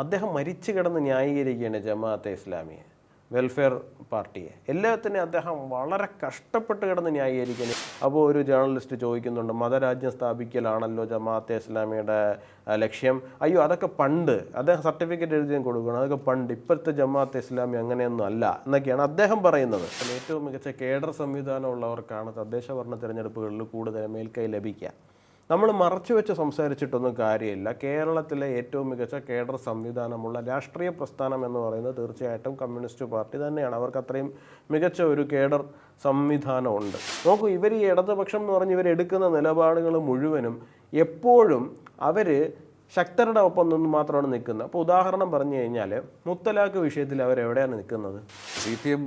അദ്ദേഹം മരിച്ചു കിടന്ന് ന്യായീകരിക്കുകയാണ് ജമാഅത്തെ ഇസ്ലാമിയെ വെൽഫെയർ പാർട്ടിയെ. എല്ലാത്തിനെയും അദ്ദേഹം വളരെ കഷ്ടപ്പെട്ട് കിടന്ന് ന്യായീകരിക്കുന്നു. അപ്പോൾ ഒരു ജേർണലിസ്റ്റ് ചോദിക്കുന്നുണ്ട് മതരാജ്യം സ്ഥാപിക്കലാണല്ലോ ജമാഅത്തെ ഇസ്ലാമിയുടെ ലക്ഷ്യം? അയ്യോ അതൊക്കെ പണ്ട്. അദ്ദേഹം സർട്ടിഫിക്കറ്റ് എഴുതിയും കൊടുക്കണം. അതൊക്കെ പണ്ട്. ഇപ്പോഴത്തെ ജമാഅത്തെ ഇസ്ലാമി അങ്ങനെയൊന്നും അല്ല എന്നൊക്കെയാണ് അദ്ദേഹം പറയുന്നത്. ഏറ്റവും മികച്ച കേഡർ സംവിധാനം ഉള്ളവർക്കാണ് തദ്ദേശ ഭരണ തിരഞ്ഞെടുപ്പുകളിൽ കൂടുതൽ മേൽക്കൈ ലഭിക്കുക. നമ്മൾ മറച്ചു വെച്ച് സംസാരിച്ചിട്ടൊന്നും കാര്യമില്ല. കേരളത്തിലെ ഏറ്റവും മികച്ച കേഡർ സംവിധാനമുള്ള രാഷ്ട്രീയ പ്രസ്ഥാനം എന്ന് പറയുന്നത് തീർച്ചയായിട്ടും കമ്മ്യൂണിസ്റ്റ് പാർട്ടി തന്നെയാണ്. അവർക്ക് അത്രയും മികച്ച ഒരു കേഡർ സംവിധാനമുണ്ട്. നോക്കൂ ഇവർ ഈ ഇടതുപക്ഷം എന്ന് പറഞ്ഞ് ഇവർ എടുക്കുന്ന നിലപാടുകൾ മുഴുവനും എപ്പോഴും അവർ ശക്തരുടെ ഒപ്പം നിന്ന് മാത്രമാണ് നിൽക്കുന്നത്. അപ്പോൾ ഉദാഹരണം പറഞ്ഞു കഴിഞ്ഞാൽ മുത്തലാഖ് വിഷയത്തിൽ അവരെവിടെയാണ് നിൽക്കുന്നത്? സി പി എം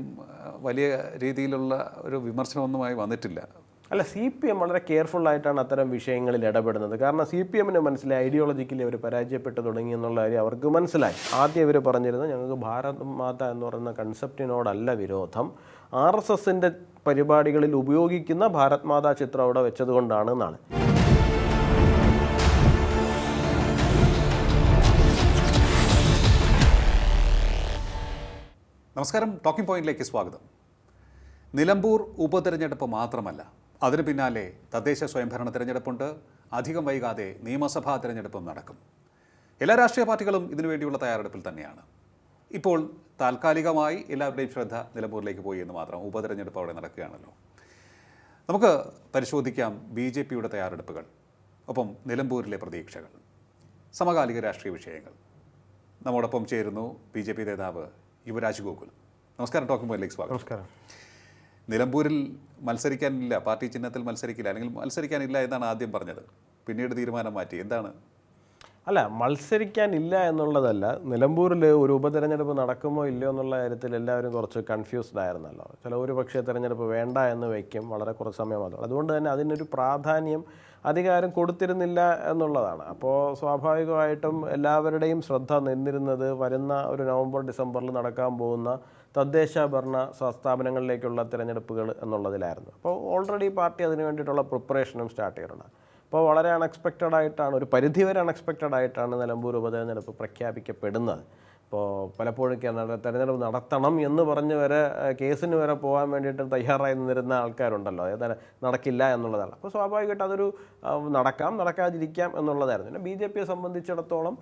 വലിയ രീതിയിലുള്ള ഒരു വിമർശനമൊന്നുമായി വന്നിട്ടില്ല. അല്ല സി പി എം വളരെ കെയർഫുൾ ആയിട്ടാണ് അത്തരം വിഷയങ്ങളിൽ ഇടപെടുന്നത്. കാരണം സി പി എമ്മിന് മനസ്സിലായി ഐഡിയോളജിക്കലി അവർ പരാജയപ്പെട്ടു തുടങ്ങി എന്നുള്ള കാര്യം അവർക്ക് മനസ്സിലായി. ആദ്യം ഇവർ പറഞ്ഞിരുന്നത് ഞങ്ങൾക്ക് ഭാരത് മാത എന്ന് പറയുന്ന കൺസെപ്റ്റിനോടല്ല വിരോധം. ആർ എസ് എസിന്റെ പരിപാടികളിൽ ഉപയോഗിക്കുന്ന ഭാരത് മാതാ ചിത്രം അവിടെ വെച്ചതുകൊണ്ടാണ് എന്നാണ്. നമസ്കാരം. ടോക്കിംഗ് പോയിന്റിലേക്ക് സ്വാഗതം. നിലമ്പൂർ ഉപതെരഞ്ഞെടുപ്പ് മാത്രമല്ല അതിന് പിന്നാലെ തദ്ദേശ സ്വയംഭരണ തിരഞ്ഞെടുപ്പുണ്ട്. അധികം വൈകാതെ നിയമസഭാ തിരഞ്ഞെടുപ്പും നടക്കും. എല്ലാ രാഷ്ട്രീയ പാർട്ടികളും ഇതിനുവേണ്ടിയുള്ള തയ്യാറെടുപ്പിൽ തന്നെയാണ്. ഇപ്പോൾ താൽക്കാലികമായി എല്ലാവരുടെയും ശ്രദ്ധ നിലമ്പൂരിലേക്ക് പോയി എന്ന് മാത്രം ഉപതെരഞ്ഞെടുപ്പ് അവിടെ നടക്കുകയാണല്ലോ. നമുക്ക് പരിശോധിക്കാം ബി ജെ പിയുടെ തയ്യാറെടുപ്പുകൾ ഒപ്പം നിലമ്പൂരിലെ പ്രതീക്ഷകൾ സമകാലിക രാഷ്ട്രീയ വിഷയങ്ങൾ. നമ്മോടൊപ്പം ചേരുന്നു ബി ജെ പി നേതാവ് യുവരാജ് ഗോകുൽ. നമസ്കാരം ടോക്കിംഗ് പോയിന്റിലേക്ക് സ്വാഗതം. നമസ്കാരം. നിലമ്പൂരിൽ മത്സരിക്കാനില്ല പാർട്ടി ചിഹ്നത്തിൽ മത്സരിക്കില്ല അല്ലെങ്കിൽ മത്സരിക്കാനില്ല എന്നാണ് ആദ്യം പറഞ്ഞത്. പിന്നീട് തീരുമാനം മാറ്റി. എന്താണ്? അല്ല മത്സരിക്കാനില്ല എന്നുള്ളതല്ല നിലമ്പൂരിൽ ഒരു ഉപതെരഞ്ഞെടുപ്പ് നടക്കുമോ ഇല്ലയോ എന്നുള്ള കാര്യത്തിൽ എല്ലാവരും കുറച്ച് കൺഫ്യൂസ്ഡ് ആയിരുന്നല്ലോ. ചില ഒരു പക്ഷേ തെരഞ്ഞെടുപ്പ് വേണ്ട എന്ന് വയ്ക്കും വളരെ കുറച്ച് സമയം മാത്രം. അതുകൊണ്ട് തന്നെ അതിനൊരു പ്രാധാന്യം അധികാരം കൊടുത്തിരുന്നില്ല എന്നുള്ളതാണ്. അപ്പോൾ സ്വാഭാവികമായിട്ടും എല്ലാവരുടെയും ശ്രദ്ധ നിന്നിരുന്നത് വരുന്ന ഒരു നവംബർ ഡിസംബറിൽ നടക്കാൻ പോകുന്ന തദ്ദേശ ഭരണ സ്ഥാപനങ്ങളിലേക്കുള്ള തിരഞ്ഞെടുപ്പുകൾ എന്നുള്ളതിലായിരുന്നു. അപ്പോൾ ഓൾറെഡി പാർട്ടി അതിന് വേണ്ടിയിട്ടുള്ള പ്രിപ്പറേഷനും സ്റ്റാർട്ട് ചെയ്തിട്ടുണ്ട്. അപ്പോൾ വളരെ അൺഎക്സ്പെക്റ്റഡ് ആയിട്ടാണ് ഒരു പരിധിവരെ അൺഎക്സ്പെക്റ്റഡ് ആയിട്ടാണ് നിലമ്പൂർ ഉപതെരഞ്ഞെടുപ്പ് പ്രഖ്യാപിക്കപ്പെടുന്നത്. ഇപ്പോൾ പലപ്പോഴും തെരഞ്ഞെടുപ്പ് നടത്തണം എന്ന് പറഞ്ഞ് വരെ കേസിന് വരെ പോകാൻ വേണ്ടിയിട്ട് തയ്യാറായി നിന്നിരുന്ന ആൾക്കാരുണ്ടല്ലോ. അതായത് നടക്കില്ല എന്നുള്ളതാണ്. അപ്പോൾ സ്വാഭാവികമായിട്ട് അതൊരു നടക്കാം നടക്കാതിരിക്കാം എന്നുള്ളതായിരുന്നു. പിന്നെ ബി ജെ പിയെ സംബന്ധിച്ചിടത്തോളം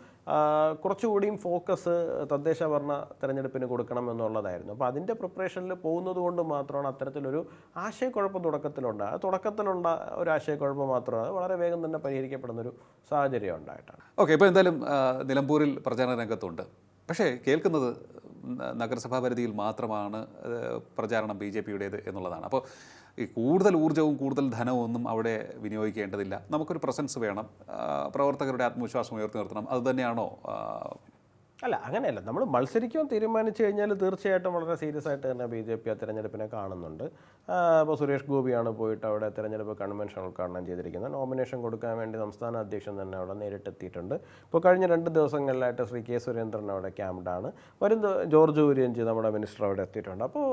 കുറച്ചുകൂടിയും ഫോക്കസ് തദ്ദേശ ഭരണ തെരഞ്ഞെടുപ്പിന് കൊടുക്കണം എന്നുള്ളതായിരുന്നു. അപ്പോൾ അതിന്റെ പ്രിപ്പറേഷനിൽ പോകുന്നത് കൊണ്ട് മാത്രമാണ് അത്തരത്തിലൊരു ആശയക്കുഴപ്പം തുടക്കത്തിലുണ്ട് അത് തുടക്കത്തിലുള്ള ഒരു ആശയക്കുഴപ്പം മാത്രമാണ് അത് വളരെ വേഗം തന്നെ പരിഹരിക്കപ്പെടുന്നൊരു സാഹചര്യം ഉണ്ടായിട്ടാണ്. ഓക്കെ ഇപ്പോൾ എന്തായാലും നിലമ്പൂരിൽ പ്രചാരണ രംഗത്തുണ്ട്. പക്ഷേ കേൾക്കുന്നത് നഗരസഭാ പരിധിയിൽ മാത്രമാണ് പ്രചാരണം ബി ജെ പിയുടേത് എന്നുള്ളതാണ്. അപ്പോൾ ഈ കൂടുതൽ ഊർജവും കൂടുതൽ ധനവും ഒന്നും അവിടെ വിനിയോഗിക്കേണ്ടതില്ല. നമുക്കൊരു പ്രസൻസ് വേണം. പ്രവർത്തകരുടെ ആത്മവിശ്വാസം ഉയർത്തി നിർത്തണം. അതുതന്നെയാണോ അല്ല അങ്ങനെയല്ല. നമ്മൾ മത്സരിക്കാൻ തീരുമാനിച്ചു കഴിഞ്ഞാൽ തീർച്ചയായിട്ടും വളരെ സീരിയസ് ആയിട്ട് തന്നെ ബി ജെ പി ആ തെരഞ്ഞെടുപ്പിനെ കാണുന്നുണ്ട്. ഇപ്പോൾ സുരേഷ് ഗോപിയാണ് പോയിട്ട് അവിടെ തെരഞ്ഞെടുപ്പ് കൺവെൻഷൻ ഉദ്ഘാടനം ചെയ്തിരിക്കുന്നത്. നോമിനേഷൻ കൊടുക്കാൻ വേണ്ടി സംസ്ഥാന അധ്യക്ഷൻ തന്നെ അവിടെ നേരിട്ടെത്തിയിട്ടുണ്ട്. ഇപ്പോൾ കഴിഞ്ഞ രണ്ട് ദിവസങ്ങളിലായിട്ട് ശ്രീ കെ സുരേന്ദ്രൻ അവിടെ ക്യാമ്പ്ഡാണ് വരും ജോർജ് കുര്യൻജി നമ്മുടെ മിനിസ്റ്റർ അവിടെ എത്തിയിട്ടുണ്ട്. അപ്പോൾ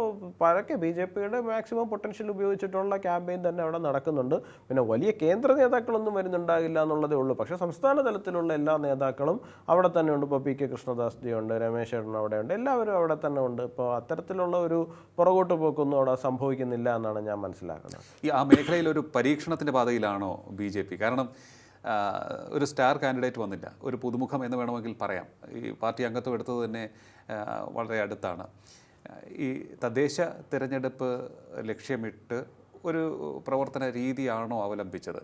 പരക്കെ ബി ജെ പിയുടെ മാക്സിമം പൊട്ടൻഷ്യൽ ഉപയോഗിച്ചിട്ടുള്ള ക്യാമ്പയിൻ തന്നെ അവിടെ നടക്കുന്നുണ്ട്. പിന്നെ വലിയ കേന്ദ്ര നേതാക്കളൊന്നും വരുന്നുണ്ടാകില്ല എന്നുള്ളതേ ഉള്ളൂ. പക്ഷേ സംസ്ഥാന തലത്തിലുള്ള എല്ലാ നേതാക്കളും അവിടെ തന്നെയുണ്ട്. ഇപ്പോൾ പി കെ കൃഷ്ണദാസ് ജി ഉണ്ട് രമേശ് അവിടെ ഉണ്ട് എല്ലാവരും അവിടെ തന്നെ ഉണ്ട്. ഇപ്പോൾ അത്തരത്തിലുള്ള ഒരു പുറകോട്ട് പോക്കൊന്നും അവിടെ സംഭവിക്കുന്നില്ല എന്നാണ് ഞാൻ മനസ്സിലാക്കുന്നത്. ഈ ആ മേഖലയിൽ ഒരു പരീക്ഷണത്തിന്റെ പാതയിലാണോ ബി ജെ പി? കാരണം ഒരു സ്റ്റാർ കാൻഡിഡേറ്റ് വന്നില്ല. ഒരു പുതുമുഖം എന്ന് വേണമെങ്കിൽ പറയാം. ഈ പാർട്ടി അംഗത്വം എടുത്തത് തന്നെ വളരെ അടുത്താണ്. ഈ തദ്ദേശ തിരഞ്ഞെടുപ്പ് ലക്ഷ്യമിട്ട് ഒരു പ്രവർത്തന രീതിയാണോ അവലംബിച്ചത്?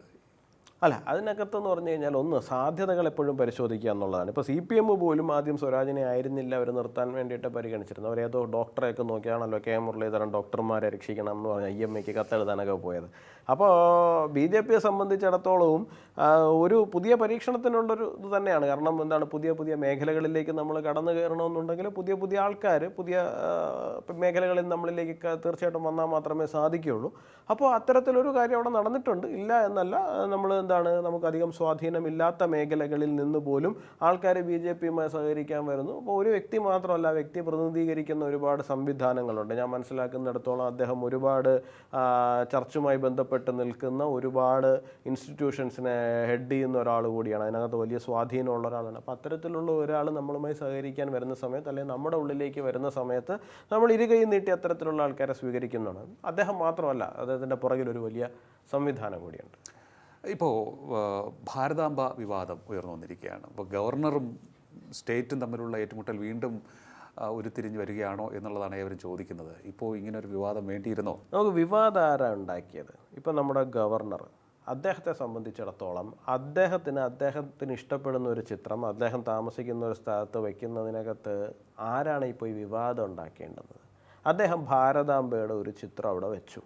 അല്ല അതിനകത്തെന്ന് പറഞ്ഞു കഴിഞ്ഞാൽ ഒന്ന് സാധ്യതകൾ എപ്പോഴും പരിശോധിക്കുക എന്നുള്ളതാണ്. ഇപ്പോൾ സി പി എം പോലും ആദ്യം സ്വരാജിനെ ആയിരുന്നില്ല അവർ നിർത്താൻ വേണ്ടിയിട്ട് പരിഗണിച്ചിരുന്നു അവരേതോ ഡോക്ടറെയൊക്കെ നോക്കിയാണല്ലോ കെ മുരളീധരൻ ഡോക്ടർമാരെ രക്ഷിക്കണം എന്ന് പറഞ്ഞ് ഐ എം എക്ക് കത്തെഴുതാനൊക്കെ പോയത്. അപ്പോൾ ബി ജെ പിയെ സംബന്ധിച്ചിടത്തോളവും ഒരു പുതിയ പരീക്ഷണത്തിനുള്ളൊരു ഇത് തന്നെയാണ്. കാരണം എന്താണ്? പുതിയ പുതിയ മേഖലകളിലേക്ക് നമ്മൾ കടന്നു കയറണമെന്നുണ്ടെങ്കിൽ പുതിയ പുതിയ ആൾക്കാർ പുതിയ മേഖലകളിൽ നമ്മളിലേക്ക് തീർച്ചയായിട്ടും വന്നാൽ മാത്രമേ സാധിക്കുകയുള്ളൂ. അപ്പോൾ അത്തരത്തിലൊരു കാര്യം അവിടെ നടന്നിട്ടുണ്ട്. ഇല്ല എന്നല്ല നമ്മൾ എന്താണ്? നമുക്കധികം സ്വാധീനമില്ലാത്ത മേഖലകളിൽ നിന്ന് പോലും ആൾക്കാർ ബി ജെ പിയുമായി സഹകരിക്കാൻ വരുന്നു. അപ്പോൾ ഒരു വ്യക്തി മാത്രമല്ല വ്യക്തി പ്രതിനിധീകരിക്കുന്ന ഒരുപാട് സംവിധാനങ്ങളുണ്ട്. ഞാൻ മനസ്സിലാക്കുന്നിടത്തോളം അദ്ദേഹം ഒരുപാട് ചർച്ചുമായി ബന്ധപ്പെട്ട് നിൽക്കുന്ന ഒരുപാട് ഇൻസ്റ്റിറ്റ്യൂഷൻസിനെ ഹെഡ് ചെയ്യുന്ന ഒരാൾ കൂടിയാണ്. അതിനകത്ത് വലിയ സ്വാധീനമുള്ള ഒരാളാണ്. അപ്പോൾ അത്തരത്തിലുള്ള ഒരാൾ നമ്മളുമായി സഹകരിക്കാൻ വരുന്ന സമയത്ത് അല്ലെങ്കിൽ നമ്മുടെ ഉള്ളിലേക്ക് വരുന്ന സമയത്ത് നമ്മൾ ഇരുകൈ നീട്ടി അത്തരത്തിലുള്ള ആൾക്കാരെ സ്വീകരിക്കുന്നതാണ്. അദ്ദേഹം മാത്രമല്ല അദ്ദേഹത്തിന്റെ പുറകിൽ ഒരു വലിയ സംവിധാനം കൂടിയുണ്ട്. ഇപ്പോൾ ഭാരതാംബ വിവാദം ഉയർന്നു വന്നിരിക്കുകയാണ്. അപ്പോൾ ഗവർണറും സ്റ്റേറ്റും തമ്മിലുള്ള ഏറ്റുമുട്ടൽ വീണ്ടും ഉരുത്തിരിഞ്ഞ് വരികയാണോ എന്നുള്ളതാണ് ഏവരും ചോദിക്കുന്നത്. ഇപ്പോൾ ഇങ്ങനെ ഒരു വിവാദം വേണ്ടിയിരുന്നോ? നമുക്ക് വിവാദം ആരാ ഉണ്ടാക്കിയത്? ഇപ്പോൾ നമ്മുടെ ഗവർണർ അദ്ദേഹത്തെ സംബന്ധിച്ചിടത്തോളം അദ്ദേഹത്തിന് അദ്ദേഹത്തിന് ഇഷ്ടപ്പെടുന്ന ഒരു ചിത്രം അദ്ദേഹം താമസിക്കുന്ന ഒരു സ്ഥലത്ത് വയ്ക്കുന്നതിനകത്ത് ആരാണ് ഇപ്പോൾ ഈ വിവാദം ഉണ്ടാക്കേണ്ടത്? അദ്ദേഹം ഭാരതാംബയുടെ ഒരു ചിത്രം അവിടെ വെച്ചു.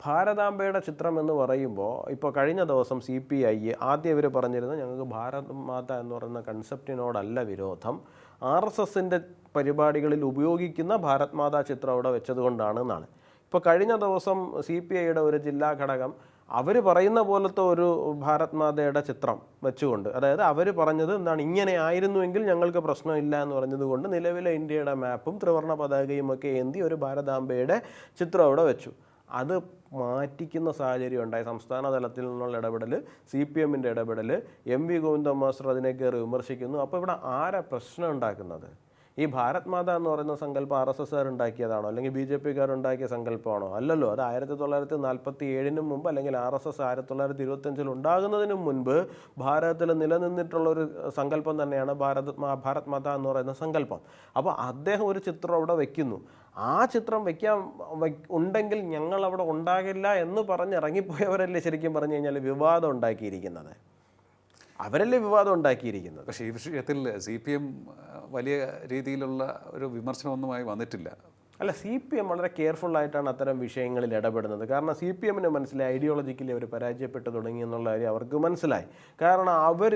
ഭാരതാംബയുടെ ചിത്രം എന്ന് പറയുമ്പോൾ ഇപ്പോൾ കഴിഞ്ഞ ദിവസം സി പി ഐ ആദ്യം ഇവർ പറഞ്ഞിരുന്നത് ഞങ്ങൾക്ക് ഭാരത് മാത എന്ന് പറയുന്ന കൺസെപ്റ്റിനോടല്ല വിരോധം. ആർ എസ് എസിന്റെ പരിപാടികളിൽ ഉപയോഗിക്കുന്ന ഭാരത് മാതാ ചിത്രം അവിടെ വെച്ചതുകൊണ്ടാണ് എന്നാണ് ഇപ്പോൾ കഴിഞ്ഞ ദിവസം സി പി ഐയുടെ ഒരു ജില്ലാ ഘടകം അവർ പറയുന്ന പോലത്തെ ഒരു ഭാരത് മാതയുടെ ചിത്രം വെച്ചുകൊണ്ട് അതായത് അവർ പറഞ്ഞത് എന്താണ് ഇങ്ങനെ ആയിരുന്നുവെങ്കിൽ ഞങ്ങൾക്ക് പ്രശ്നമില്ല എന്ന് പറഞ്ഞതുകൊണ്ട് നിലവിലെ ഇന്ത്യയുടെ മാപ്പും ത്രിവർണ പതാകയും ഒക്കെ എന്തി ഒരു ഭാരതാംബയുടെ ചിത്രം അവിടെ വെച്ചു. അത് മാറ്റിക്കുന്ന സാഹചര്യം ഉണ്ടായി. സംസ്ഥാന തലത്തിൽ നിന്നുള്ള ഇടപെടൽ സി പി എമ്മിന്റെ ഇടപെടൽ എം വി ഗോവിന്ദ മാസ്റ്റർ അതിനെ കയറി വിമർശിക്കുന്നു. അപ്പോൾ ഇവിടെ ആരാ പ്രശ്നം ഉണ്ടാക്കുന്നത്? ഈ ഭാരത് മാത എന്ന് പറയുന്ന സങ്കല്പം ആർ എസ് എസ്സുകാർ ഉണ്ടാക്കിയതാണോ അല്ലെങ്കിൽ ബി ജെ പിക്കാർ ഉണ്ടാക്കിയ സങ്കല്പമാണോ? അല്ലല്ലോ അത് ആയിരത്തി തൊള്ളായിരത്തി നാൽപ്പത്തി ഏഴിന് മുമ്പ് അല്ലെങ്കിൽ ആർ എസ് എസ് ആയിരത്തി തൊള്ളായിരത്തി ഇരുപത്തഞ്ചിൽ ഉണ്ടാകുന്നതിന് മുൻപ് ഭാരതത്തിൽ നിലനിന്നിട്ടുള്ള ഒരു സങ്കല്പം തന്നെയാണ് ഭാരത് ഭാരത് മാത എന്ന് പറയുന്ന സങ്കല്പം. അപ്പോൾ അദ്ദേഹം ഒരു ചിത്രം അവിടെ വയ്ക്കുന്നു ആ ചിത്രം വെക്കാൻ ഉണ്ടെങ്കിൽ ഞങ്ങൾ അവിടെ ഉണ്ടാകില്ല എന്ന് പറഞ്ഞ് ഇറങ്ങിപ്പോയവരല്ലേ ശരിക്കും പറഞ്ഞു കഴിഞ്ഞാൽ വിവാദം ഉണ്ടാക്കിയിരിക്കുന്നത്? അവരല്ലേ വിവാദം ഉണ്ടാക്കിയിരിക്കുന്നത്? പക്ഷേ ഈ വിഷയത്തിൽ സി പി എം വലിയ രീതിയിലുള്ള ഒരു വിമർശനമൊന്നുമായി വന്നിട്ടില്ല. അല്ല സി പി എം വളരെ കെയർഫുൾ ആയിട്ടാണ് അത്തരം വിഷയങ്ങളിൽ ഇടപെടുന്നത്. കാരണം സി പി എമ്മിന് മനസ്സിലായി ഐഡിയോളജിക്കലി അവർ പരാജയപ്പെട്ടു തുടങ്ങി എന്നുള്ള കാര്യം അവർക്ക് മനസ്സിലായി. കാരണം അവർ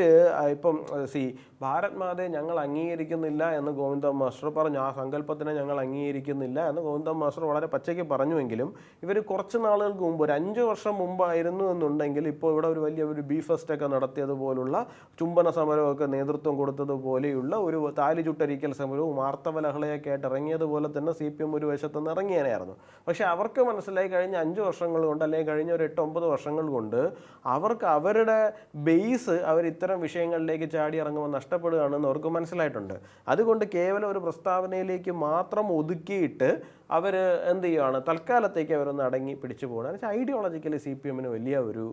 ഇപ്പം സി ഭാരത് മാതയെ ഞങ്ങൾ അംഗീകരിക്കുന്നില്ല എന്ന് ഗോവിന്ദ മാസ്റ്റർ പറഞ്ഞു. ആ സങ്കല്പത്തിനെ ഞങ്ങൾ അംഗീകരിക്കുന്നില്ല എന്ന് ഗോവിന്ദ മാസ്റ്റർ വളരെ പച്ചയ്ക്ക് പറഞ്ഞുവെങ്കിലും ഇവർ കുറച്ച് നാളുകൾക്ക് മുമ്പ് ഒരു അഞ്ച് വർഷം മുമ്പായിരുന്നു എന്നുണ്ടെങ്കിൽ ഇപ്പോൾ ഇവിടെ ഒരു വലിയ ഒരു ബീഫ് ഫെസ്റ്റൊക്കെ നടത്തിയതുപോലുള്ള ചുംബന സമരമൊക്കെ നേതൃത്വം കൊടുത്തതുപോലെയുള്ള ഒരു താലി ചുട്ടരിക്കൽ സമരവും വാർത്തവലഹളയൊക്കെ ആയിട്ട് ഇറങ്ങിയതുപോലെ തന്നെ സി പി എം ഒരു വശത്ത് നിന്ന് ഇറങ്ങിയനായിരുന്നു പക്ഷേ അവർക്ക് മനസ്സിലായി കഴിഞ്ഞ അഞ്ച് വർഷങ്ങൾ കൊണ്ട് അല്ലെങ്കിൽ കഴിഞ്ഞ ഒരു എട്ട് ഒമ്പത് വർഷങ്ങൾ കൊണ്ട് അവർക്ക് അവരുടെ ബേസ് അവർ ഇത്തരം വിഷയങ്ങളിലേക്ക് ചാടി ഇറങ്ങുമ്പോൾ നഷ്ടപ്പെടുകയാണെന്ന് അവർക്ക് മനസ്സിലായിട്ടുണ്ട്. അതുകൊണ്ട് കേവലം ഒരു പ്രസ്താവനയിലേക്ക് മാത്രം ഒതുക്കിയിട്ട് അവർ എന്ത് ചെയ്യുകയാണ് തൽക്കാലത്തേക്ക് അവരൊന്ന് അടങ്ങി പിടിച്ചു പോകണം വെച്ചാൽ ഐഡിയോളജിക്കലി സി പി എമ്മിന് വലിയ ഒരു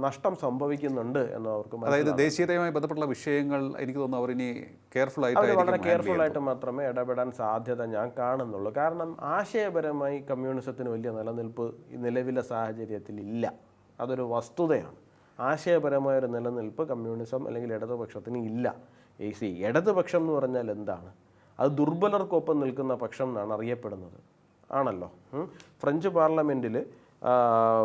നഷ്ടം സംഭവിക്കുന്നുണ്ട് എന്ന് അവർക്ക് അതായത് ദേശീയതയുമായി ബന്ധപ്പെട്ടുള്ള വിഷയങ്ങൾ എനിക്ക് തോന്നുന്നു അവർ ഇനി കെയർഫുൾ ആയിട്ട് വളരെ കെയർഫുൾ ആയിട്ട് മാത്രമേ ഇടപെടാൻ സാധ്യത ഞാൻ കാണുന്നുള്ളൂ. കാരണം ആശയപരമായി കമ്മ്യൂണിസത്തിന് വലിയ നിലനിൽപ്പ് നിലവിലെ സാഹചര്യത്തിൽ ഇല്ല. അതൊരു വസ്തുതയാണ്. ആശയപരമായ ഒരു നിലനിൽപ്പ് കമ്മ്യൂണിസം അല്ലെങ്കിൽ ഇടതുപക്ഷത്തിന് ഇല്ല. ഈ സി ഇടതുപക്ഷം എന്ന് പറഞ്ഞാൽ എന്താണ്? അത് ദുർബലർക്കൊപ്പം നിൽക്കുന്ന പക്ഷം എന്നാണ് അറിയപ്പെടുന്നത്. ആണല്ലോ. ഫ്രഞ്ച് പാർലമെന്റിൽ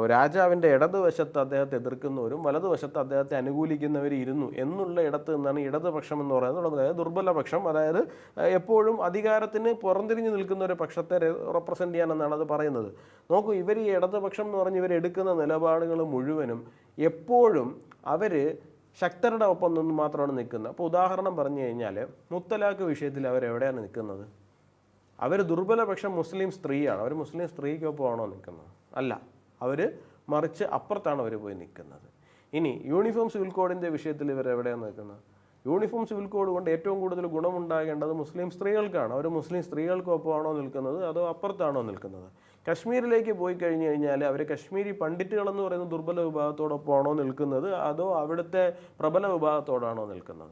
രാജാവിന്റെ ഇടതുവശത്ത് അദ്ദേഹത്തെ എതിർക്കുന്നവരും വലതുവശത്ത് അദ്ദേഹത്തെ അനുകൂലിക്കുന്നവരും ഇരുന്നു എന്നുള്ള ഇടത്ത് നിന്നാണ് ഇടതുപക്ഷം എന്ന് പറയുന്നത്. അതായത് ദുർബലപക്ഷം അതായത് എപ്പോഴും അധികാരത്തിന് പുറംതിരിഞ്ഞു നിൽക്കുന്ന ഒരു പക്ഷത്തെ റെപ്രസെന്റ് ചെയ്യാനെന്നാണ് അത് പറയുന്നത്. നോക്കൂ ഇവർ ഈ ഇടതുപക്ഷം എന്ന് പറഞ്ഞ് ഇവരെടുക്കുന്ന നിലപാടുകൾ മുഴുവനും എപ്പോഴും അവർ ശക്തരുടെ ഒപ്പം നിന്ന് മാത്രമാണ് നിൽക്കുന്നത്. അപ്പോൾ ഉദാഹരണം പറഞ്ഞു കഴിഞ്ഞാൽ മുത്തലാഖ് വിഷയത്തിൽ അവരെവിടെയാണ് നിൽക്കുന്നത്? അവർ ദുർബലപക്ഷം മുസ്ലിം സ്ത്രീയാണ്. അവർ മുസ്ലിം സ്ത്രീക്കൊപ്പമാണോ നിൽക്കുന്നത്? അല്ല. അവർ മറിച്ച് അപ്പുറത്താണ് അവർ പോയി നിൽക്കുന്നത്. ഇനി യൂണിഫോം സിവിൽ കോഡിന്റെ വിഷയത്തിൽ ഇവർ എവിടെയാണ് നിൽക്കുന്നത്? യൂണിഫോം സിവിൽ കോഡ് കൊണ്ട് ഏറ്റവും കൂടുതൽ ഗുണമുണ്ടാകേണ്ടത് മുസ്ലിം സ്ത്രീകൾക്കാണ്. അവർ മുസ്ലിം സ്ത്രീകൾക്കൊപ്പമാണോ നിൽക്കുന്നത്? അതോ അപ്പുറത്താണോ നിൽക്കുന്നത്? കശ്മീരിലേക്ക് പോയി കഴിഞ്ഞു കഴിഞ്ഞാൽ അവർ കശ്മീരി പണ്ഡിറ്റുകളെന്ന് പറയുന്ന ദുർബല വിഭാഗത്തോടൊപ്പമാണോ നിൽക്കുന്നത്? അതോ അവിടുത്തെ പ്രബല വിഭാഗത്തോടാണോ നിൽക്കുന്നത്?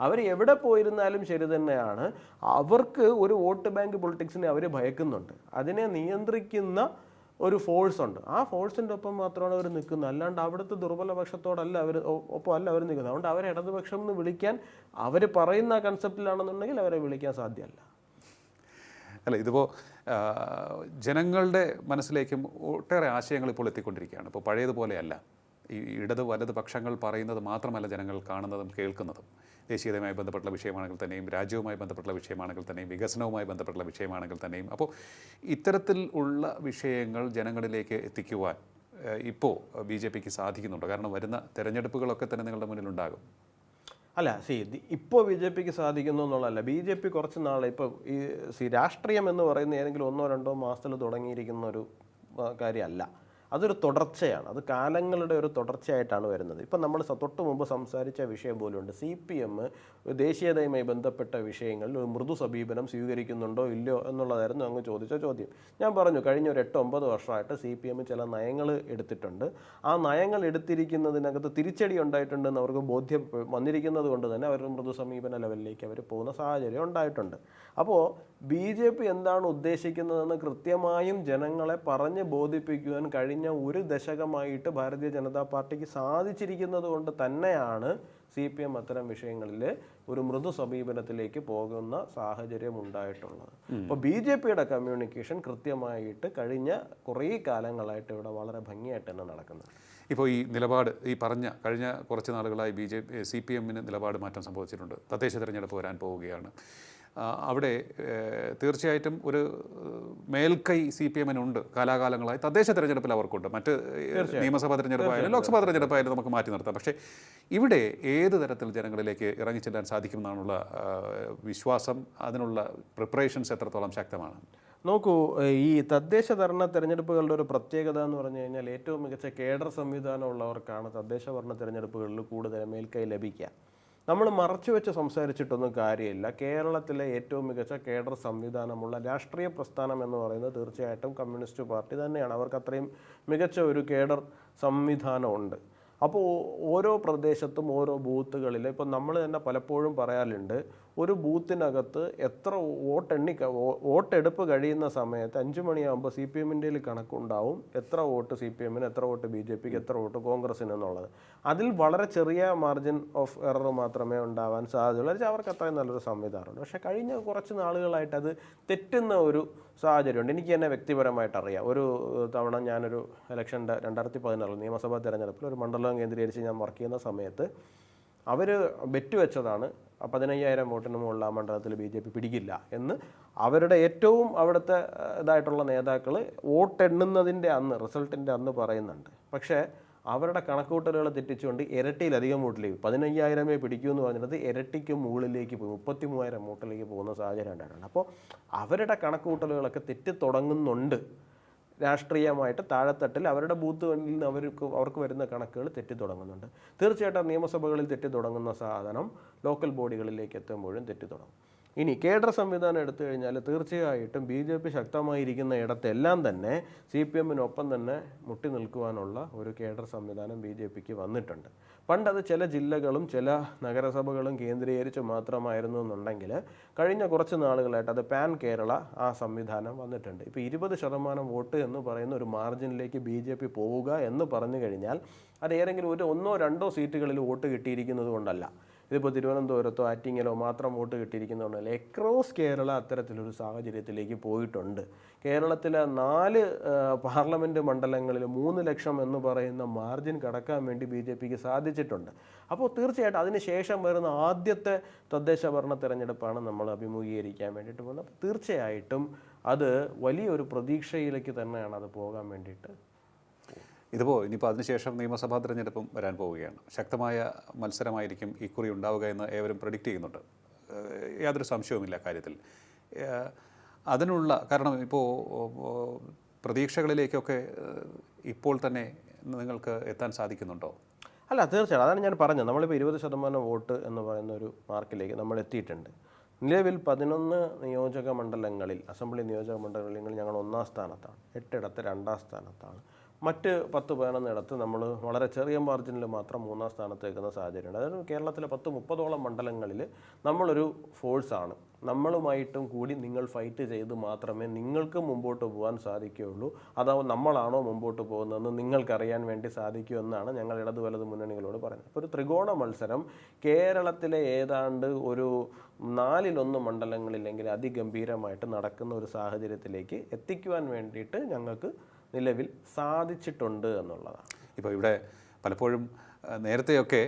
അവർ എവിടെ പോയിരുന്നാലും ശരി തന്നെയാണ്. അവർക്ക് ഒരു വോട്ട് ബാങ്ക് പൊളിറ്റിക്സിനെ അവർ ഭയക്കുന്നുണ്ട്. അതിനെ നിയന്ത്രിക്കുന്ന ഒരു ഫോഴ്സ് ഉണ്ട്. ആ ഫോഴ്സിന്റെ ഒപ്പം മാത്രമാണ് അവർ നിൽക്കുന്നത്. അല്ലാണ്ട് അവിടുത്തെ ദുർബല പക്ഷത്തോടല്ല അവർ ഒപ്പം അല്ല അവർ നിൽക്കുന്നത്. അതുകൊണ്ട് അവരെ ഇടതുപക്ഷം എന്ന് വിളിക്കാൻ അവർ പറയുന്ന കൺസെപ്റ്റിലാണെന്നുണ്ടെങ്കിൽ അവരെ വിളിക്കാൻ സാധ്യമല്ല. അല്ല ഇതിപ്പോൾ ജനങ്ങളുടെ മനസ്സിലേക്കും ഒട്ടേറെ ആശയങ്ങൾ ഇപ്പോൾ എത്തിക്കൊണ്ടിരിക്കുകയാണ്. ഇപ്പോൾ പഴയതുപോലെയല്ല. ഈ ഇടത് വലത് പക്ഷങ്ങൾ പറയുന്നത് മാത്രമല്ല ജനങ്ങൾ കാണുന്നതും കേൾക്കുന്നതും. ദേശീയതയുമായി ബന്ധപ്പെട്ടുള്ള വിഷയമാണെങ്കിൽ തന്നെയും രാജ്യവുമായി ബന്ധപ്പെട്ടുള്ള വിഷയമാണെങ്കിൽ തന്നെയും വികസനവുമായി ബന്ധപ്പെട്ടുള്ള വിഷയമാണെങ്കിൽ തന്നെയും. അപ്പോൾ ഇത്തരത്തിൽ ഉള്ള വിഷയങ്ങൾ ജനങ്ങളിലേക്ക് എത്തിക്കുവാൻ ഇപ്പോൾ ബി ജെ പിക്ക് സാധിക്കുന്നുണ്ടോ? കാരണം വരുന്ന തെരഞ്ഞെടുപ്പുകളൊക്കെ തന്നെ നിങ്ങളുടെ മുന്നിലുണ്ടാകും. അല്ല സി ഇപ്പോൾ ബി ജെ പിക്ക് സാധിക്കുന്നു എന്നുള്ളതല്ല. ബി ജെ പി കുറച്ച് നാൾ ഇപ്പോൾ ഈ സി രാഷ്ട്രീയം എന്ന് പറയുന്ന ഏതെങ്കിലും ഒന്നോ രണ്ടോ മാസത്തിൽ തുടങ്ങിയിരിക്കുന്ന ഒരു കാര്യമല്ല. അതൊരു തുടർച്ചയാണ്. അത് കാലങ്ങളുടെ ഒരു തുടർച്ചയായിട്ടാണ് വരുന്നത്. ഇപ്പം നമ്മൾ തൊട്ട് മുമ്പ് സംസാരിച്ച വിഷയം പോലുണ്ട്. സി പി എം ദേശീയതയുമായി ബന്ധപ്പെട്ട വിഷയങ്ങളിൽ ഒരു മൃദു സമീപനം സ്വീകരിക്കുന്നുണ്ടോ ഇല്ലയോ എന്നുള്ളതായിരുന്നു അങ്ങ് ചോദിച്ച ചോദ്യം. ഞാൻ പറഞ്ഞു കഴിഞ്ഞ ഒരു എട്ട് ഒമ്പത് വർഷമായിട്ട് സി പി എം ചില നയങ്ങൾ എടുത്തിട്ടുണ്ട്. ആ നയങ്ങൾ എടുത്തിരിക്കുന്നതിനകത്ത് തിരിച്ചടി ഉണ്ടായിട്ടുണ്ടെന്ന് അവർക്ക് ബോധ്യം വന്നിരിക്കുന്നത് കൊണ്ട് തന്നെ അവർ മൃദു സമീപന ലെവലിലേക്ക് അവർ പോകുന്ന സാഹചര്യം ഉണ്ടായിട്ടുണ്ട്. അപ്പോൾ ബി ജെ പി എന്താണ് ഉദ്ദേശിക്കുന്നതെന്ന് കൃത്യമായും ജനങ്ങളെ പറഞ്ഞ് ബോധിപ്പിക്കുവാൻ കഴിഞ്ഞ ഒരു ദശകമായിട്ട് ഭാരതീയ ജനതാ പാർട്ടിക്ക് സാധിച്ചിരിക്കുന്നത് കൊണ്ട് തന്നെയാണ് സി പി എം അത്തരം വിഷയങ്ങളിൽ ഒരു മൃദു സമീപനത്തിലേക്ക് പോകുന്ന സാഹചര്യം ഉണ്ടായിട്ടുള്ളത്. അപ്പോൾ ബി ജെ പിയുടെ കമ്മ്യൂണിക്കേഷൻ കൃത്യമായിട്ട് കഴിഞ്ഞ കുറേ കാലങ്ങളായിട്ട് ഇവിടെ വളരെ ഭംഗിയായിട്ട് തന്നെ നടക്കുന്നത് ഇപ്പോൾ ഈ നിലപാട് ഈ പറഞ്ഞ കഴിഞ്ഞ കുറച്ച് നാളുകളായി ബി ജെ സി പി എമ്മിന് നിലപാട് മാറ്റം സംഭവിച്ചിട്ടുണ്ട്. തദ്ദേശ തിരഞ്ഞെടുപ്പ് വരാൻ പോവുകയാണ്. അവിടെ തീർച്ചയായിട്ടും ഒരു മേൽക്കൈ സി പി എമ്മിനുണ്ട് കാലാകാലങ്ങളായി. തദ്ദേശ തെരഞ്ഞെടുപ്പിൽ അവർക്കുണ്ട്. മറ്റ് നിയമസഭാ തെരഞ്ഞെടുപ്പായാലും ലോക്സഭാ തെരഞ്ഞെടുപ്പായാലും നമുക്ക് മാറ്റി നിർത്താം. പക്ഷേ ഇവിടെ ഏത് തരത്തിൽ ജനങ്ങളിലേക്ക് ഇറങ്ങിച്ചെല്ലാൻ സാധിക്കുമെന്നാണുള്ള വിശ്വാസം അതിനുള്ള പ്രിപ്പറേഷൻസ് എത്രത്തോളം ശക്തമാണ്? നോക്കൂ ഈ തദ്ദേശ ഭരണ തെരഞ്ഞെടുപ്പുകളുടെ ഒരു പ്രത്യേകത എന്ന് പറഞ്ഞു കഴിഞ്ഞാൽ ഏറ്റവും മികച്ച കേഡർ സംവിധാനമുള്ളവർക്കാണ് തദ്ദേശ ഭരണ തെരഞ്ഞെടുപ്പുകളിൽ കൂടുതൽ മേൽക്കൈ ലഭിക്കുക. നമ്മൾ മറച്ചു വെച്ച് സംസാരിച്ചിട്ടൊന്നും കാര്യമില്ല. കേരളത്തിലെ ഏറ്റവും മികച്ച കേഡർ സംവിധാനമുള്ള രാഷ്ട്രീയ പ്രസ്ഥാനം എന്ന് പറയുന്നത് തീർച്ചയായിട്ടും കമ്മ്യൂണിസ്റ്റ് പാർട്ടി തന്നെയാണ്. അവർക്ക് അത്രയും മികച്ച ഒരു കേഡർ സംവിധാനമുണ്ട് അപ്പോൾ ഓരോ പ്രദേശത്തും ഓരോ ബൂത്തുകളിൽ ഇപ്പം നമ്മൾ തന്നെ പലപ്പോഴും പറയാറുണ്ട് ഒരു ബൂത്തിനകത്ത് എത്ര വോട്ടെണ്ണി വോട്ടെടുപ്പ് കഴിയുന്ന സമയത്ത് അഞ്ച് മണിയാകുമ്പോൾ സി പി എമ്മിന്റെ കണക്കുണ്ടാവും എത്ര വോട്ട് സി പി എമ്മിന് എത്ര വോട്ട് ബി ജെ പിക്ക് എത്ര വോട്ട് കോൺഗ്രസിന് എന്നുള്ളത് അതിൽ വളരെ ചെറിയ മാർജിൻ ഓഫ് എറർ മാത്രമേ ഉണ്ടാവാൻ സാധ്യതയുള്ളൂ. അവർക്ക് അത്രയും നല്ലൊരു സംവിധാനമുണ്ട്. പക്ഷേ കഴിഞ്ഞ കുറച്ച് നാളുകളായിട്ട് അത് തെറ്റുന്ന ഒരു സാഹചര്യമുണ്ട്. എനിക്ക് തന്നെ വ്യക്തിപരമായിട്ട് അറിയാം. ഒരു തവണ ഞാനൊരു ഇലക്ഷന്റെ രണ്ടായിരത്തി പതിനാറിൽ നിയമസഭാ തിരഞ്ഞെടുപ്പിൽ ഒരു മണ്ഡലം കേന്ദ്രീകരിച്ച് ഞാൻ വർക്ക് ചെയ്യുന്ന സമയത്ത് അവർ ബെറ്റ് വെച്ചതാണ്. പതിനയ്യായിരം വോട്ടിന് മുകളിൽ ആ മണ്ഡലത്തിൽ ബി ജെ പി പിടിക്കില്ല എന്ന് അവരുടെ ഏറ്റവും അവിടുത്തെ ഇതായിട്ടുള്ള നേതാക്കൾ വോട്ടെണ്ണുന്നതിന്റെ അന്ന് റിസൾട്ടിന്റെ അന്ന് പറയുന്നുണ്ട്. പക്ഷേ അവരുടെ കണക്കൂട്ടലുകൾ തെറ്റിച്ചുകൊണ്ട് ഇരട്ടിയിലധികം വോട്ടിലേക്ക് പതിനയ്യായിരമേ പിടിക്കൂ എന്ന് പറഞ്ഞത് ഇരട്ടിക്ക് മുകളിലേക്ക് പോയി. മുപ്പത്തി മൂവായിരം വോട്ടിലേക്ക് പോകുന്ന സാഹചര്യം ഉണ്ടായിട്ടുണ്ട്. അപ്പോൾ അവരുടെ കണക്കൂട്ടലുകളൊക്കെ തെറ്റി തുടങ്ങുന്നുണ്ട് രാഷ്ട്രീയമായിട്ട് താഴെത്തട്ടിൽ അവരുടെ ബൂത്തുകളിൽ നിന്ന് അവർക്ക് അവർക്ക് വരുന്ന കണക്കുകൾ തെറ്റി തുടങ്ങുന്നുണ്ട്. തീർച്ചയായിട്ടും നിയമസഭകളിൽ തെറ്റി തുടങ്ങുന്ന സാധനം ലോക്കൽ ബോഡികളിലേക്ക് എത്തുമ്പോഴും തെറ്റി തുടങ്ങും. ഇനി കേഡർ സംവിധാനം എടുത്തു കഴിഞ്ഞാൽ തീർച്ചയായിട്ടും ബി ജെ പി ശക്തമായിരിക്കുന്ന ഇടത്തെല്ലാം തന്നെ സി പി എമ്മിനൊപ്പം തന്നെ മുട്ടി നിൽക്കുവാനുള്ള ഒരു കേഡർ സംവിധാനം ബി ജെ പിക്ക് വന്നിട്ടുണ്ട്. പണ്ടത് ചില ജില്ലകളും ചില നഗരസഭകളും കേന്ദ്രീകരിച്ച് മാത്രമായിരുന്നു എന്നുണ്ടെങ്കിൽ കഴിഞ്ഞ കുറച്ച് നാളുകളായിട്ട് അത് പാൻ കേരള ആ സംവിധാനം വന്നിട്ടുണ്ട്. ഇപ്പോൾ ഇരുപത് ശതമാനം വോട്ട് എന്ന് പറയുന്ന ഒരു മാർജിനിലേക്ക് ബി ജെ പി പോവുക എന്ന് പറഞ്ഞു കഴിഞ്ഞാൽ അത് ഏതെങ്കിലും ഒരു ഒന്നോ രണ്ടോ സീറ്റുകളിൽ വോട്ട് കിട്ടിയിരിക്കുന്നത് കൊണ്ടല്ല. ഇതിപ്പോൾ തിരുവനന്തപുരത്തോ ആറ്റിങ്ങലോ മാത്രം വോട്ട് കിട്ടിയിരിക്കുന്നതുകൊണ്ടല്ല എക്രോസ് കേരള അത്തരത്തിലൊരു സാഹചര്യത്തിലേക്ക് പോയിട്ടുണ്ട്. കേരളത്തിലെ നാല് പാർലമെന്റ് മണ്ഡലങ്ങളിൽ മൂന്ന് ലക്ഷം എന്ന് പറയുന്ന മാർജിൻ കടക്കാൻ വേണ്ടി ബി ജെ പിക്ക് സാധിച്ചിട്ടുണ്ട്. അപ്പോൾ തീർച്ചയായിട്ടും അതിന് ശേഷം വരുന്ന ആദ്യത്തെ തദ്ദേശ ഭരണ തെരഞ്ഞെടുപ്പാണ് നമ്മൾ അഭിമുഖീകരിക്കാൻ വേണ്ടിയിട്ട് പോകുന്നത്. തീർച്ചയായിട്ടും അത് വലിയൊരു പ്രതീക്ഷയിലേക്ക് തന്നെയാണ് അത് പോകാൻ വേണ്ടിയിട്ട് ഇതിപ്പോൾ ഇനിയിപ്പോൾ അതിനുശേഷം നിയമസഭാ തിരഞ്ഞെടുപ്പും വരാൻ പോവുകയാണ്. ശക്തമായ മത്സരമായിരിക്കും ഇക്കുറി ഉണ്ടാവുക എന്ന് ഏവരും പ്രഡിക്റ്റ് ചെയ്യുന്നുണ്ട്. യാതൊരു സംശയവുമില്ല കാര്യത്തിൽ. അതിനുള്ള കാരണം ഇപ്പോൾ പ്രതീക്ഷകളിലേക്കൊക്കെ ഇപ്പോൾ തന്നെ നിങ്ങൾക്ക് എത്താൻ സാധിക്കുന്നുണ്ടോ? അല്ല തീർച്ചയായും അതാണ് ഞാൻ പറഞ്ഞത്. നമ്മളിപ്പോൾ ഇരുപത് ശതമാനം വോട്ട് എന്ന് പറയുന്ന ഒരു മാർക്കിലേക്ക് നമ്മൾ എത്തിയിട്ടുണ്ട്. നിലവിൽ പതിനൊന്ന് നിയോജക മണ്ഡലങ്ങളിൽ അസംബ്ലി നിയോജക മണ്ഡലങ്ങളിൽ ഞങ്ങൾ ഒന്നാം സ്ഥാനത്താണ്. എട്ടിടത്ത് രണ്ടാം സ്ഥാനത്താണ്. മറ്റ് പത്ത് പതിനൊന്നിടത്ത് നമ്മൾ വളരെ ചെറിയ മാർജിനിൽ മാത്രം മൂന്നാം സ്ഥാനത്ത് നിൽക്കുന്ന സാഹചര്യമുണ്ട്. അതായത് കേരളത്തിലെ പത്ത് മുപ്പതോളം മണ്ഡലങ്ങളിൽ നമ്മളൊരു ഫോഴ്സാണ് നമ്മളുമായിട്ടും കൂടി നിങ്ങൾ ഫൈറ്റ് ചെയ്ത് മാത്രമേ നിങ്ങൾക്ക് മുമ്പോട്ട് പോകാൻ സാധിക്കുകയുള്ളൂ. അതോ നമ്മളാണോ മുമ്പോട്ട് പോകുന്നതെന്ന് നിങ്ങൾക്കറിയാൻ വേണ്ടി സാധിക്കൂ എന്നാണ് ഞങ്ങൾ ഇടതു വലത് മുന്നണികളോട് പറയുന്നത്. അപ്പോൾ ഒരു ത്രികോണ മത്സരം കേരളത്തിലെ ഏതാണ്ട് ഒരു നാലിലൊന്ന് മണ്ഡലങ്ങളില്ലെങ്കിൽ അതിഗംഭീരമായിട്ട് നടക്കുന്ന ഒരു സാഹചര്യത്തിലേക്ക് എത്തിക്കുവാൻ വേണ്ടിയിട്ട് ഞങ്ങൾക്ക് നിലവിൽ സാധിച്ചിട്ടുണ്ട് എന്നുള്ളതാണ്. ഇപ്പോൾ ഇവിടെ പലപ്പോഴും നേരത്തെയൊക്കെ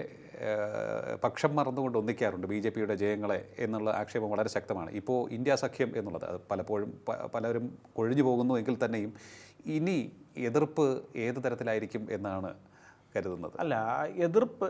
പക്ഷം മറന്നുകൊണ്ട് ഒന്നിക്കാറുണ്ട് ബി ജെ പിയുടെ ജയങ്ങളെ എന്നുള്ള ആക്ഷേപം വളരെ ശക്തമാണ്. ഇപ്പോൾ ഇന്ത്യ സഖ്യം എന്നുള്ളത് അത് പലപ്പോഴും പലരും കൊഴിഞ്ഞു പോകുന്നു എങ്കിൽ തന്നെയും ഇനി എതിർപ്പ് ഏത് തരത്തിലായിരിക്കും എന്നാണ് കരുതുന്നത്. അല്ല എതിർപ്പ്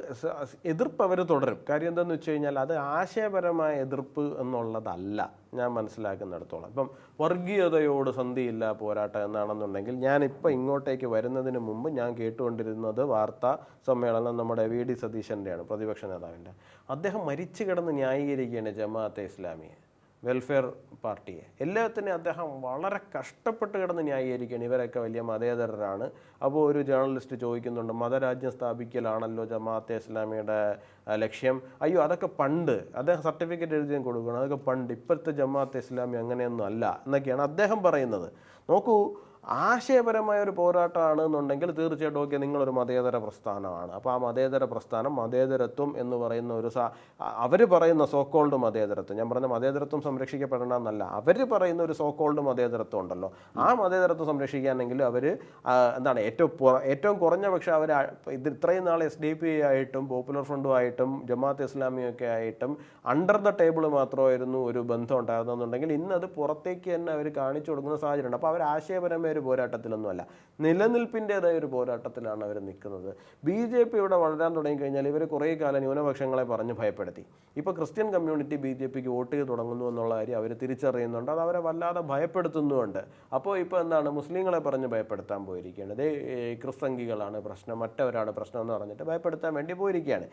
എതിർപ്പ് അവർ തുടരും. കാര്യം എന്താണെന്ന് വെച്ച് കഴിഞ്ഞാൽ അത് ആശയപരമായ എതിർപ്പ് എന്നുള്ളതല്ല ഞാൻ മനസ്സിലാക്കുന്നിടത്തോളം. ഇപ്പം വർഗീയതയോട് സന്ധിയില്ല പോരാട്ടം എന്നാണെന്നുണ്ടെങ്കിൽ ഞാനിപ്പോൾ ഇങ്ങോട്ടേക്ക് വരുന്നതിന് മുമ്പ് ഞാൻ കേട്ടുകൊണ്ടിരുന്നത് വാർത്താ സമ്മേളനം നമ്മുടെ വി ഡി സതീശന്റെയാണ് പ്രതിപക്ഷ നേതാവിന്റെ. അദ്ദേഹം മരിച്ചു കിടന്ന് ന്യായീകരിക്കുകയാണ് ജമാഅത്തെ ഇസ്ലാമിയെ. വെൽഫെയർ പാർട്ടിയെ. എല്ലാത്തിനും അദ്ദേഹം വളരെ കഷ്ടപ്പെട്ട് കിടന്ന് ന്യായീകരിക്കുകയാണ്. ഇവരൊക്കെ വലിയ മതേതരരാണ്. അപ്പോൾ ഒരു ജേർണലിസ്റ്റ് ചോദിക്കുന്നുണ്ട് മതരാജ്യം സ്ഥാപിക്കലാണല്ലോ ജമാഅത്തെ ഇസ്ലാമിയുടെ ലക്ഷ്യം? അയ്യോ അതൊക്കെ പണ്ട്. അദ്ദേഹം സർട്ടിഫിക്കറ്റ് എഴുതി കൊടുക്കണം. അതൊക്കെ പണ്ട്. ഇപ്പോഴത്തെ ജമാഅത്തെ ഇസ്ലാമി അങ്ങനെയൊന്നും അല്ല എന്നൊക്കെയാണ് അദ്ദേഹം പറയുന്നത്. നോക്കൂ ആശയപരമായ ഒരു പോരാട്ടമാണ് എന്നുണ്ടെങ്കിൽ തീർച്ചയായിട്ടും ഓക്കെ നിങ്ങളൊരു മതേതര പ്രസ്ഥാനമാണ്. അപ്പോൾ ആ മതേതര പ്രസ്ഥാനം മതേതരത്വം എന്ന് പറയുന്ന ഒരു സാ അവർ പറയുന്ന സോക്കോൾഡ് മതേതരത്വം. ഞാൻ പറഞ്ഞ മതേതരത്വം സംരക്ഷിക്കപ്പെടണം എന്നല്ല അവർ പറയുന്ന ഒരു സോക്കോൾഡ് മതേതരത്വം ഉണ്ടല്ലോ. ആ മതേതരത്വം സംരക്ഷിക്കാനെങ്കിൽ അവർ എന്താണ് ഏറ്റവും ഏറ്റവും കുറഞ്ഞ പക്ഷേ അവർ ഇത് ഇത്രയും നാൾ എസ് ഡി പി ആയിട്ടും പോപ്പുലർ ഫ്രണ്ടും ആയിട്ടും ജമാഅത്ത് ഇസ്ലാമിയൊക്കെ ആയിട്ടും അണ്ടർ ദ ടേബിൾ മാത്രമായിരുന്നു ഒരു ബന്ധം ഉണ്ടായിരുന്നെന്നുണ്ടെങ്കിൽ ഇന്നത് പുറത്തേക്ക് തന്നെ അവർ കാണിച്ചു കൊടുക്കുന്ന സാഹചര്യമുണ്ട്. അപ്പോൾ അവർ ആശയപരമായ ഒരു പോരാട്ടത്തിലൊന്നുമല്ല. നിലനിൽപ്പിന്റെതായ ഒരു പോരാട്ടത്തിലാണ് അവർ നിൽക്കുന്നത്. ബി ജെ പി ഇവിടെ വളരാൻ തുടങ്ങിക്കഴിഞ്ഞാൽ ഇവർ കുറേ കാലം ന്യൂനപക്ഷങ്ങളെ പറഞ്ഞ് ഭയപ്പെടുത്തി. ഇപ്പോൾ ക്രിസ്ത്യൻ കമ്മ്യൂണിറ്റി ബി ജെ പിക്ക് വോട്ട് ചെയ്ത് തുടങ്ങുന്നു എന്നുള്ള കാര്യം അവർ തിരിച്ചറിയുന്നുണ്ട്. അത് അവരെ വല്ലാതെ ഭയപ്പെടുത്തുന്നുമുണ്ട്. അപ്പോൾ ഇപ്പോൾ എന്താണ്? മുസ്ലിങ്ങളെ പറഞ്ഞ് ഭയപ്പെടുത്താൻ പോയിരിക്കുകയാണ്. അതേ ക്രിസ്തങ്കികളാണ് പ്രശ്നം. മറ്റവരാണ് പ്രശ്നം എന്ന് പറഞ്ഞിട്ട് ഭയപ്പെടുത്താൻ വേണ്ടി പോയിരിക്കുകയാണ്.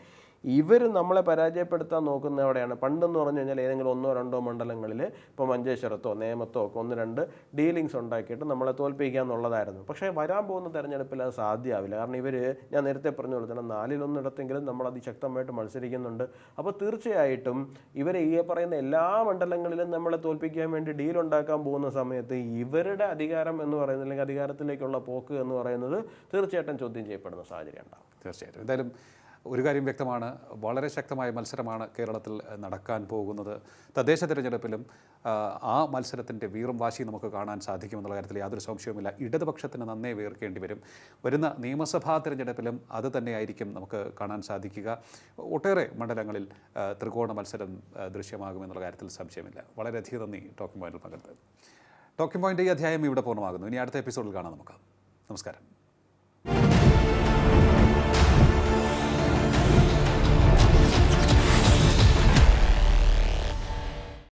ഇവർ നമ്മളെ പരാജയപ്പെടുത്താൻ നോക്കുന്ന എവിടെയാണ്? പണ്ടെന്ന് പറഞ്ഞു കഴിഞ്ഞാൽ ഏതെങ്കിലും ഒന്നോ രണ്ടോ മണ്ഡലങ്ങളിൽ ഇപ്പോൾ മഞ്ചേശ്വരത്തോ നേമത്തോ ഒക്കെ ഒന്ന് രണ്ട് ഡീലിങ്സ് ഉണ്ടാക്കിയിട്ട് നമ്മളെ തോൽപ്പിക്കുക എന്നുള്ളതായിരുന്നു. പക്ഷേ വരാൻ പോകുന്ന തെരഞ്ഞെടുപ്പിൽ അത് സാധ്യമാവില്ല. കാരണം ഇവർ ഞാൻ നേരത്തെ പറഞ്ഞു കൊടുത്തത് നാലിലൊന്നിടത്തെങ്കിലും നമ്മൾ അതിശക്തമായിട്ട് മത്സരിക്കുന്നുണ്ട്. അപ്പോൾ തീർച്ചയായിട്ടും ഇവർ ഈ പറയുന്ന എല്ലാ മണ്ഡലങ്ങളിലും നമ്മളെ തോൽപ്പിക്കാൻ വേണ്ടി ഡീൽ ഉണ്ടാക്കാൻ പോകുന്ന സമയത്ത് ഇവരുടെ അധികാരം എന്ന് പറയുന്നത് അല്ലെങ്കിൽ അധികാരത്തിലേക്കുള്ള പോക്ക് എന്ന് പറയുന്നത് തീർച്ചയായിട്ടും ചോദ്യം ചെയ്യപ്പെടുന്ന സാഹചര്യം ഉണ്ടാകും തീർച്ചയായിട്ടും. എന്തായാലും ഒരു കാര്യം വ്യക്തമാണ്. വളരെ ശക്തമായ മത്സരമാണ് കേരളത്തിൽ നടക്കാൻ പോകുന്നത്. തദ്ദേശ തിരഞ്ഞെടുപ്പിലും ആ, മത്സരത്തിന്റെ വീറും വാശി നമുക്ക് കാണാൻ സാധിക്കുമെന്നുള്ള കാര്യത്തിൽ യാതൊരു സംശയവുമില്ല. ഇടതുപക്ഷത്തിന് നന്നേ വീർക്കേണ്ടി വരും. വരുന്ന നിയമസഭാ തിരഞ്ഞെടുപ്പിലും അത് തന്നെയായിരിക്കും നമുക്ക് കാണാൻ സാധിക്കുക. ഒട്ടേറെ മണ്ഡലങ്ങളിൽ ത്രികോണ മത്സരം ദൃശ്യമാകുമെന്നുള്ള കാര്യത്തിൽ സംശയമില്ല. വളരെയധികം നന്ദി ടോക്കിംഗ് പോയിന്റിൽ പങ്കെടുത്ത് ടോക്കിംഗ് പോയിന്റ് ഈ അധ്യായം ഇവിടെ പൂർണമാകുന്നു. ഇനി അടുത്ത എപ്പിസോഡിൽ കാണാം നമുക്ക്. നമസ്കാരം.